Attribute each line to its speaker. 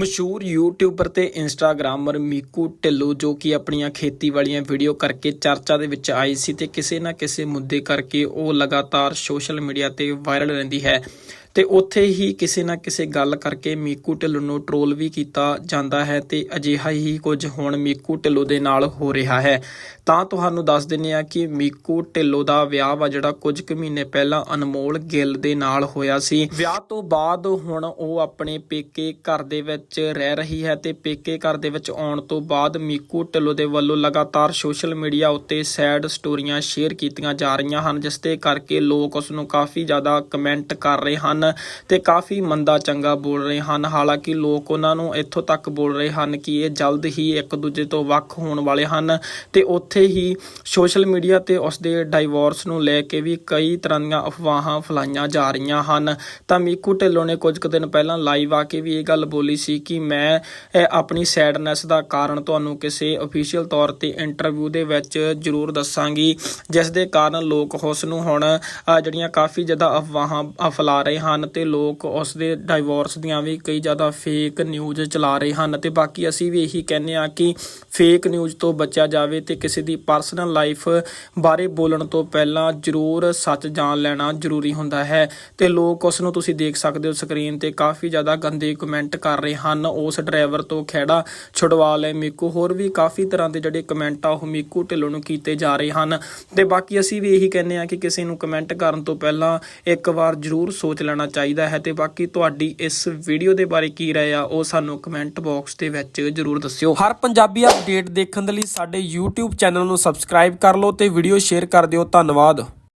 Speaker 1: ਮਸ਼ਹੂਰ ਯੂਟਿਊਬਰ ਤੇ ਇੰਸਟਾਗ੍ਰਾਮਰ ਮੀਕੂ ਢਿੱਲੋਂ ਜੋ ਕਿ ਆਪਣੀਆਂ ਖੇਤੀ ਵਾਲੀਆਂ ਵੀਡੀਓ ਕਰਕੇ ਚਰਚਾ ਦੇ ਵਿੱਚ ਆਈ ਸੀ ਤੇ ਕਿਸੇ ਨਾ ਕਿਸੇ ਮੁੱਦੇ ਕਰਕੇ ਉਹ ਲਗਾਤਾਰ ਸੋਸ਼ਲ ਮੀਡੀਆ ਤੇ ਵਾਇਰਲ ਰਹਿੰਦੀ ਹੈ। ਤੇ ਉੱਥੇ ਹੀ ਕਿਸੇ ਨਾ ਕਿਸੇ ਗੱਲ ਕਰਕੇ ਮੀਕੂ ਢਿੱਲੋਂ ਨੂੰ ਟ੍ਰੋਲ ਵੀ ਕੀਤਾ ਜਾਂਦਾ ਹੈ ਤੇ ਅਜਿਹਾ ਹੀ ਕੁਝ ਹੁਣ ਮੀਕੂ ਢਿੱਲੋਂ ਦੇ ਨਾਲ ਹੋ ਰਿਹਾ ਹੈ। ਤਾਂ ਤੁਹਾਨੂੰ ਦੱਸ ਦਿੰਨੇ ਆ ਕਿ ਮੀਕੂ ਢਿੱਲੋਂ ਦਾ ਵਿਆਹ ਵਾ ਜਿਹੜਾ ਕੁਝ ਕੁ ਮਹੀਨੇ ਪਹਿਲਾਂ ਅਨਮੋਲ ਗਿੱਲ ਦੇ ਨਾਲ ਹੋਇਆ ਸੀ। ਵਿਆਹ ਤੋਂ ਬਾਅਦ ਹੁਣ ਉਹ ਆਪਣੇ ਪੇਕੇ ਘਰ ਦੇ ਵਿੱਚ ਰਹਿ ਰਹੀ ਹੈ ਤੇ ਪੇਕੇ ਘਰ ਦੇ ਵਿੱਚ ਆਉਣ ਤੋਂ ਬਾਅਦ ਮੀਕੂ ਢਿੱਲੋਂ ਦੇ ਵੱਲੋਂ ਲਗਾਤਾਰ ਸੋਸ਼ਲ ਮੀਡੀਆ ਉੱਤੇ ਸੈਡ ਸਟੋਰੀਆਂ ਸ਼ੇਅਰ ਕੀਤੀਆਂ ਜਾ ਰਹੀਆਂ ਹਨ, ਜਿਸ ਦੇ ਕਰਕੇ ਲੋਕ ਉਸ ਨੂੰ ਕਾਫੀ ਜ਼ਿਆਦਾ ਕਮੈਂਟ ਕਰ ਰਹੇ ਹਨ। ਤੇ ਕਾਫੀ ਮੰਦਾ ਚੰਗਾ ਬੋਲ ਰਹੇ ਹਨ। ਹਾਲਾਂਕਿ ਲੋਕ ਉਹਨਾਂ ਨੂੰ ਇੱਥੋਂ ਤੱਕ ਬੋਲ ਰਹੇ ਹਨ ਕਿ ਇਹ ਜਲਦ ਹੀ ਇੱਕ ਦੂਜੇ ਤੋਂ ਵੱਖ ਹੋਣ ਵਾਲੇ ਹਨ ਤੇ ਉੱਥੇ ਹੀ ਸੋਸ਼ਲ ਮੀਡੀਆ ਤੇ ਉਸ ਦੇ ਡਾਈਵੋਰਸ ਨੂੰ ਲੈ ਕੇ ਵੀ ਕਈ ਤਰ੍ਹਾਂ ਦੀਆਂ ਅਫਵਾਹਾਂ ਫੈਲਾਈਆਂ ਜਾ ਰਹੀਆਂ ਹਨ। ਤਾਂ ਮੀਕੂ ਢਿੱਲੋਂ ਨੇ ਕੁਝ ਕੁ ਦਿਨ ਪਹਿਲਾਂ ਲਾਈਵ ਆ ਕੇ ਵੀ ਇਹ ਗੱਲ ਬੋਲੀ ਸੀ ਕਿ ਮੈਂ ਆਪਣੀ ਸੈਡਨੈਸ ਦਾ ਕਾਰਨ ਤੁਹਾਨੂੰ ਕਿਸੇ ਅਫੀਸ਼ੀਅਲ ਤੌਰ ਤੇ ਇੰਟਰਵਿਊ ਦੇ ਵਿੱਚ ਜ਼ਰੂਰ ਦੱਸਾਂਗੀ ਜਿਸ ਦੇ ਕਾਰਨ ਲੋਕ ਉਸ ਨੂੰ ਹੁਣ ਜਿਹੜੀਆਂ ਕਾਫੀ ਜ਼ਿਆਦਾ ਅਫਵਾਹਾਂ ਅਹ, ਫੈਲਾ ਰਹੇ ਹਨ। ਹਨ ਤੇ ਲੋਕ ਉਸ ਦੇ ਡਾਈਵੋਰਸ ਦੀਆਂ ਵੀ ਕਈ ਜ਼ਿਆਦਾ ਫੇਕ ਨਿਊਜ਼ ਚਲਾ ਰਹੇ ਹਨ ਤੇ ਬਾਕੀ ਅਸੀਂ ਵੀ ਇਹੀ ਕਹਿੰਦੇ ਆ ਕਿ ਫੇਕ ਨਿਊਜ਼ ਤੋਂ ਬਚਿਆ ਜਾਵੇ ਤੇ ਕਿਸੇ ਦੀ ਪਰਸਨਲ ਲਾਈਫ ਬਾਰੇ ਬੋਲਣ ਤੋਂ ਪਹਿਲਾਂ ਜ਼ਰੂਰ ਸੱਚ ਜਾਣ ਲੈਣਾ ਜ਼ਰੂਰੀ ਹੁੰਦਾ ਹੈ ਤੇ ਲੋਕ ਉਸ ਨੂੰ ਤੁਸੀਂ ਦੇਖ ਸਕਦੇ ਹੋ ਸਕਰੀਨ ਤੇ ਕਾਫੀ ਜ਼ਿਆਦਾ ਗੰਦੇ ਕਮੈਂਟ ਕਰ ਰਹੇ ਹਨ। ਉਸ ਡਰਾਈਵਰ ਤੋਂ ਖਹਿੜਾ ਛੁਡਵਾ ਲੈ ਮੀਕੂ। ਹੋਰ ਵੀ ਕਾਫੀ ਤਰ੍ਹਾਂ ਦੇ ਜਿਹੜੇ ਕਮੈਂਟ ਆ ਉਹ ਮੀਕੂ ਢਿੱਲੋਂ ਨੂੰ ਕੀਤੇ ਜਾ ਰਹੇ ਹਨ ਤੇ ਬਾਕੀ ਅਸੀਂ ਵੀ ਇਹੀ ਕਹਿੰਦੇ ਆ ਕਿ ਕਿਸੇ ਨੂੰ ਕਮੈਂਟ ਕਰਨ ਤੋਂ ਪਹਿਲਾਂ ਇੱਕ ਵਾਰ ਜ਼ਰੂਰ ਸੋਚ ਲੈਣਾ ਚਾਹੀਦਾ ਹੈ ਤੇ ਬਾਕੀ ਤੁਹਾਡੀ ਇਸ ਵੀਡੀਓ ਦੇ ਬਾਰੇ ਕੀ ਰਾਏ ਆ, ਉਹ ਸਾਨੂੰ ਕਮੈਂਟ ਬਾਕਸ ਦੇ ਵਿੱਚ ਜ਼ਰੂਰ ਦੱਸਿਓ। ਹਰ ਪੰਜਾਬੀ ਅਪਡੇਟ ਦੇਖਣ ਦੇ ਲਈ ਸਾਡੇ YouTube ਚੈਨਲ ਨੂੰ ਸਬਸਕ੍ਰਾਈਬ ਕਰ ਲਓ ਤੇ ਵੀਡੀਓ ਸ਼ੇਅਰ ਕਰ ਦਿਓ। ਧੰਨਵਾਦ।